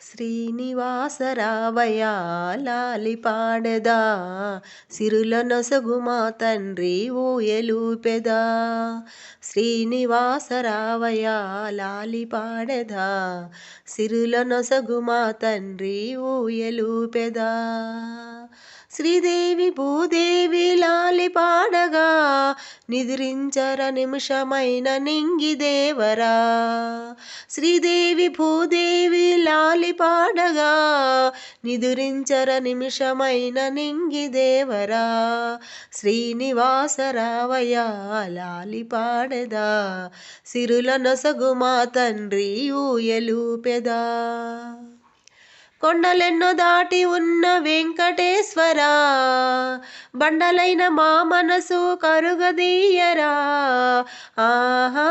శ్రీనివాసరావయ లాలి పాడదా సిరుల నొసగు మా తండ్రి ఊయలూపెదా. శ్రీనివాసరావయ లాలి పాడదా సిరుల నొసగు మా తండ్రి ఊయలూపెదా. శ్రీదేవి భూదేవి లాలి పాడగా నిద్రించర నిమిషమైన నింగి దేవరా. శ్రీదేవి భూదేవి లాలి పాడగా నిదురించర నిమిషమైన నింగి దేవరా. శ్రీనివాసరావయ లాలి పాడదా సిరుల నొసగు మా తండ్రి ఊయలూపెదా కొండలెన్నో దాటి ఉన్న వెంకటేశ్వరా బండలైన మా మనసు కరుగదీయరా. ఆహా.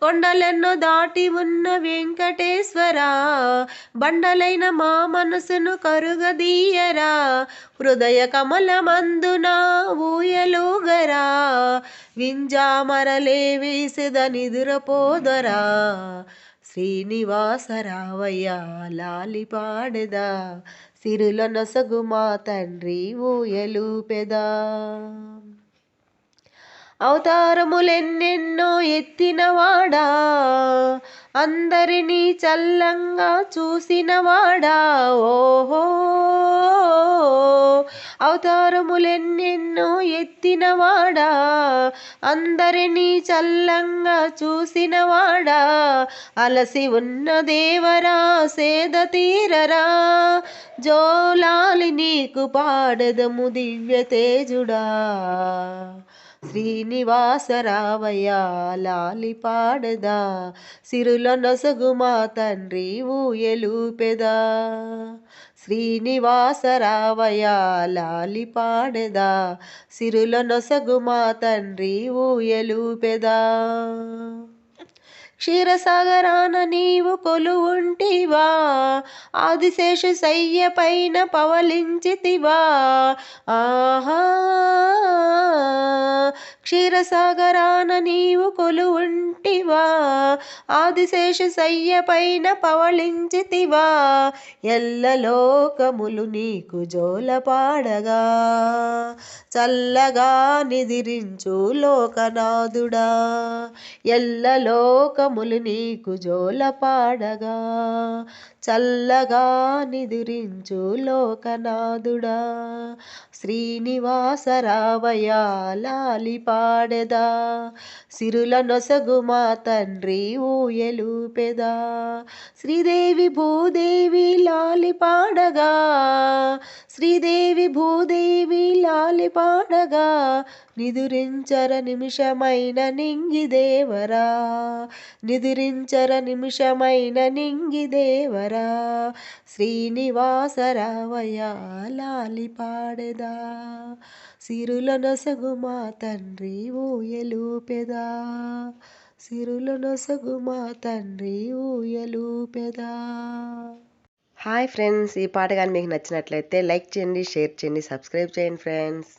కొండలను దాటి ఉన్న వెంకటేశ్వర బండలైన మా మనసును కరుగదీయరా. హృదయ కమలమందున ఊయలుగరా. వింజామరలే వేసెద శ్రీనివాస శ్రీనివాసరావయ్య లాలి పాడెదా సిరుల నొసగు మా తండ్రి ఊయలూపెదా అవతారములెన్నెన్నో ఎత్తినవాడా అందరినీ చల్లంగా చూసినవాడా ఓహో అవతారములెన్నెన్నో ఎత్తినవాడా? అందరినీ చల్లంగా చూసినవాడా? అలసి ఉన్న దేవరా సేద తీరరా? జోలాలి నీకు పాడదము దివ్య తేజుడా. శ్రీనివాసరావయ్య లాలి పాడదా సిరుల నొసగు మా తండ్రి ఊయలూపెదా శ్రీనివాసరావయ్య లాలి పాడదా సిరుల నొసగు మా తండ్రి ఊయలుపెదా క్షీరసాగరాన నీవు కొలువుంటివా ఆదిశేషు శయ్య పైన పవలించితివా. ఆహా క్షీరసాగరాన నీవు కొలువుంటివా ఆదిశేషు సయ్య పైన పవళించితివా ఎల్లలోకములు నీకు జోలపాడగా. చల్లగా నిదిరించు లోకనాథుడా ఎల్లలోకములు నీకు జోలపాడగా. చల్లగా నిదురించు లోకనాథుడా శ్రీనివాసరావయ లాలిపా పాడెదా? సిరుల నొసగు మా తండ్రి ఊయలూపెదా శ్రీదేవి భూదేవి లాలి పాడగా? శ్రీదేవి భూదేవి లాలి పాడగా నిదురించర నిమిషమైన నింగి దేవరా. నిదురించర నిమిషమైన నింగి దేవరా. శ్రీనివాసరావయ లాలి పాడెదా. సిరుల నొసగు మా తండ్రి ఊయలూపెదా సిరుల నొసగు మా తండ్రి ఊయలూపెదా హాయ్ ఫ్రెండ్స్ ఈ పాట కానీ మీకు నచ్చినట్లయితే లైక్ చేయండి షేర్ చేయండి సబ్స్క్రైబ్ చేయండి ఫ్రెండ్స్.